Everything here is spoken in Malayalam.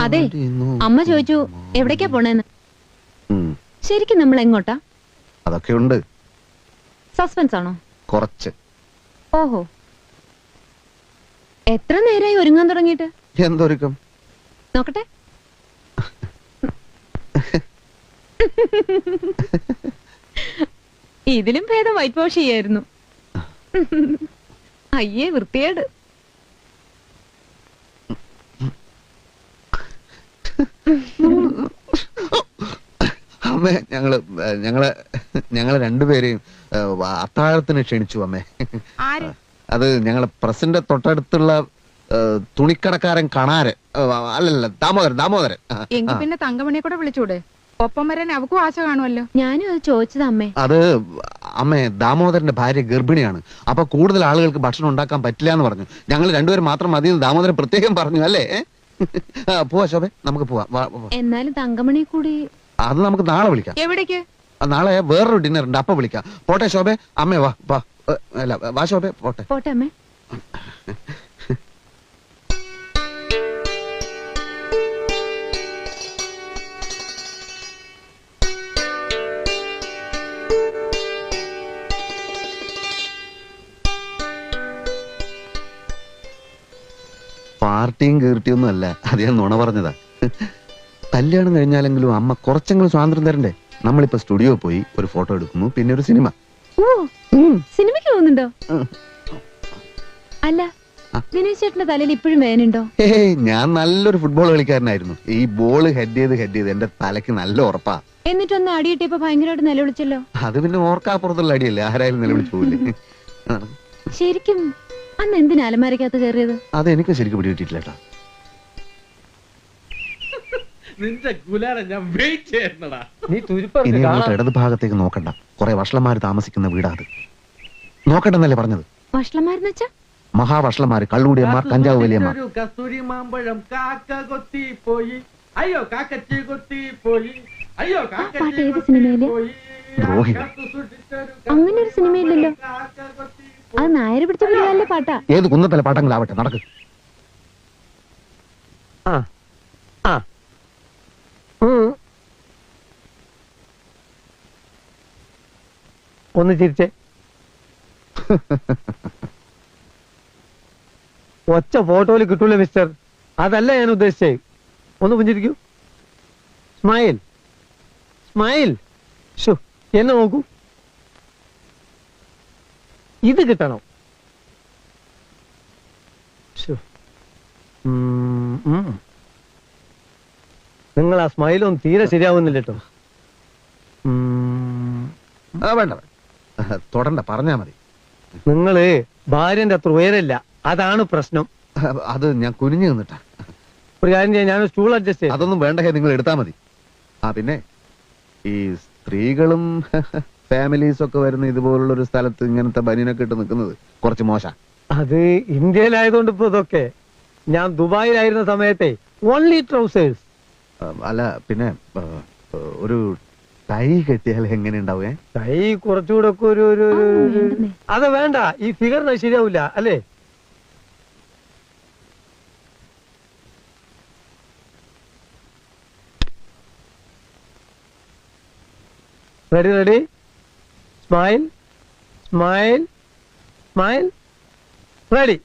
അതെ അമ്മ ചോദിച്ചു എവിടേക്കാ പോണേന്ന്? ശരിക്കും നമ്മൾ എങ്ങോട്ടാ? അതൊക്കെ ഉണ്ട്. സസ്പെൻസ് ആണോ? കുറച്ച്. ഓഹോ. എത്ര നേരമായി ഒരുങ്ങാൻ തുടങ്ങിയിട്ട്? എന്തൊരുക്കം? നോക്കട്ടെ. ഇതിലും ഭേദം വൈറ്റ് വാഷ് ചെയ്യായിരുന്നു. അയ്യേ വൃത്തിയേട് അമ്മേ ഞങ്ങൾ ഞങ്ങൾ ഞങ്ങളെ രണ്ടുപേരെയും അത്താഴത്തിന് ക്ഷണിച്ചു അമ്മേ. ആര്? അത് ഞങ്ങളെ പ്രസിന്റെ തൊട്ടടുത്തുള്ള തുണിക്കടക്കാരൻ കണാരൻ ഏ, അല്ലല്ല ദാമോദരൻ ദാമോദരൻ. പിന്നെ തങ്കമണിയെ കൂടെ വിളിച്ചൂടെ? ഒപ്പം വരാൻ അവക്കും ആശ കാണുമല്ലോ ഞാനും അത് ചോദിച്ചത് അമ്മേ. അത് അമ്മേ ദാമോദരന്റെ ഭാര്യ ഗർഭിണിയാണ്. അപ്പൊ കൂടുതൽ ആളുകൾക്ക് ഭക്ഷണം ഉണ്ടാക്കാൻ പറ്റില്ല എന്ന് പറഞ്ഞു. ഞങ്ങൾ രണ്ടുപേരും മാത്രം മതി ദാമോദരൻ പ്രത്യേകം പറഞ്ഞു അല്ലേ? പോവാ ശോഭെ നമുക്ക് പോവാം. എന്നാലും തങ്കമണി കൂടി അത് നമുക്ക് നാളെ വിളിക്കാം. എവിടേക്ക്? നാളെ വേറൊരു ഡിന്നർ ഉണ്ട്. അപ്പൊ വിളിക്കാം. പോട്ടെ ശോഭെ. അമ്മേ വാ വാ. അല്ല വാ ശോഭെ പോട്ടെ. പോട്ടെ അമ്മേ. പാർട്ടിയും കീർത്തിയൊന്നും അല്ല. അത് ഞാൻ നുണ പറഞ്ഞതാ. കല്യാണം കഴിഞ്ഞാലെങ്കിലും അമ്മ കുറച്ചെങ്കിലും സ്വാതന്ത്ര്യം തരണ്ടേ? നമ്മളിപ്പോ സ്റ്റുഡിയോ പോയി ഒരു ഫോട്ടോ എടുക്കുന്നു പിന്നെ ഒരു സിനിമ. സിനിമയ്ക്ക് പോകുന്നുണ്ടോ? അല്ല. ചേട്ടന്റെ തലയിൽ ഇപ്പോഴും വേനുണ്ടോ? ഏയ് ഞാൻ നല്ലൊരു ഫുട്ബോൾ കളിക്കാരനായിരുന്നു. ഈ ബോൾ ഹെഡ് ചെയ്ത് ഹെഡ് ചെയ്ത് എന്റെ തലക്ക് നല്ല ഉറപ്പാ. എന്നിട്ടൊന്ന് അടിയിട്ടിപ്പോ ഭയങ്കരമായിട്ട് നിലവിളിച്ചല്ലോ? അത് പിന്നെ ഓർക്കാപ്പുറത്തുള്ള അടിയല്ലേ ആരായാലും നിലവിളിച്ചു ശരിക്കും അന്ന് എന്തിനാ അലമാരക്കകത്ത് കയറിയത്? അത് എനിക്ക് ശരിക്കും പിടികിട്ടിട്ടില്ല കേട്ടോ. നിന്റെ ഗുലാല ഞാൻ വെയിറ്റ് ചെയ്യുന്നടാ നീ ഇനി അങ്ങോട്ട് ഇടത് ഭാഗത്തേക്ക് നോക്കണ്ട. കുറെ വഷളന്മാർ താമസിക്കുന്ന വീടാ അത്. നോക്കണ്ടെന്നല്ലേ പറഞ്ഞത്? വഷളമാരെന്ന് വെച്ചാ മഹാവഷളന്മാര് കള്ളുകൂടിയന്മാർ കഞ്ചാവ് വലിയന്മാർ. ഒരു കസ്തൂരി മാമ്പഴം കാക്ക കൊത്തി പോയി അയ്യോ കാക്കച്ചി കൊത്തി പോയി അയ്യോ പാട്ട് ഏത് സിനിമയിൽ? ദ്രോഹികൾ. അങ്ങനെ ഒരു സിനിമയില്ലല്ലോ. അത് നായർ പിടിച്ച പിള്ളേരുടെ പാട്ടാ? ഏത് കുന്നത്തല പാട്ടങ്ങളാവട്ടെ നടക്ക്. ആ ആ. ഒന്ന് ചിരിച്ചേ. ഒച്ച ഫോട്ടോയിൽ കിട്ടൂല മിസ്റ്റർ അതല്ല ഞാൻ ഉദ്ദേശിച്ചേ. ഒന്ന് പുഞ്ചിരിക്കൂ. സ്മൈൽ സ്മൈൽ എന്നെ നോക്കൂ. ഇത് കിട്ടണം. ഷോ. നിങ്ങൾ ആ സ്മൈലൊന്നും തീരെ ശരിയാവുന്നില്ല കേട്ടോ. ആ, വേണ്ട തുടണ്ട പറഞ്ഞാ മതി. നിങ്ങൾ ഭാര്യന്റെ അത്ര ഉയരല്ല. അതാണ് പ്രശ്നം. അത് ഞാൻ കുനിഞ്ഞു നിന്നിട്ടാ. ഒരു കാര്യം ചെയ്യാം ഞാൻ സ്റ്റൂൾ അഡ്ജസ്റ്റ് ചെയ്യാം. അതൊന്നും വേണ്ട ഹേ, നിങ്ങൾ എടുത്താ മതി. ആ പിന്നെ ഈ സ്ത്രീകളും ഫാമിലീസ് ഒക്കെ വരുന്ന ഇതുപോലുള്ള ഒരു സ്ഥലത്ത് ഇങ്ങനത്തെ ബനിയനൊക്കെ ഇട്ട് നിൽക്കുന്നത് കുറച്ച് മോശ. അത് ഇന്ത്യയിലായതുകൊണ്ട് ഇപ്പൊ ഇതൊക്കെ. ഞാൻ ദുബായിലായിരുന്ന സമയത്തെ ഓൺലി ട്രൗസേഴ്സ് അല്ല പിന്നെ ഒരു തൈ കെട്ടിയാൽ എങ്ങനെ ഉണ്ടാവുക? തൈ കുറച്ചുകൂടെ ഒക്കെ ഒരു ഒരു. അത് വേണ്ട ഈ ഫിഗറിന് ശരിയാവില്ല അല്ലേ? Ready ready smile smile smile ready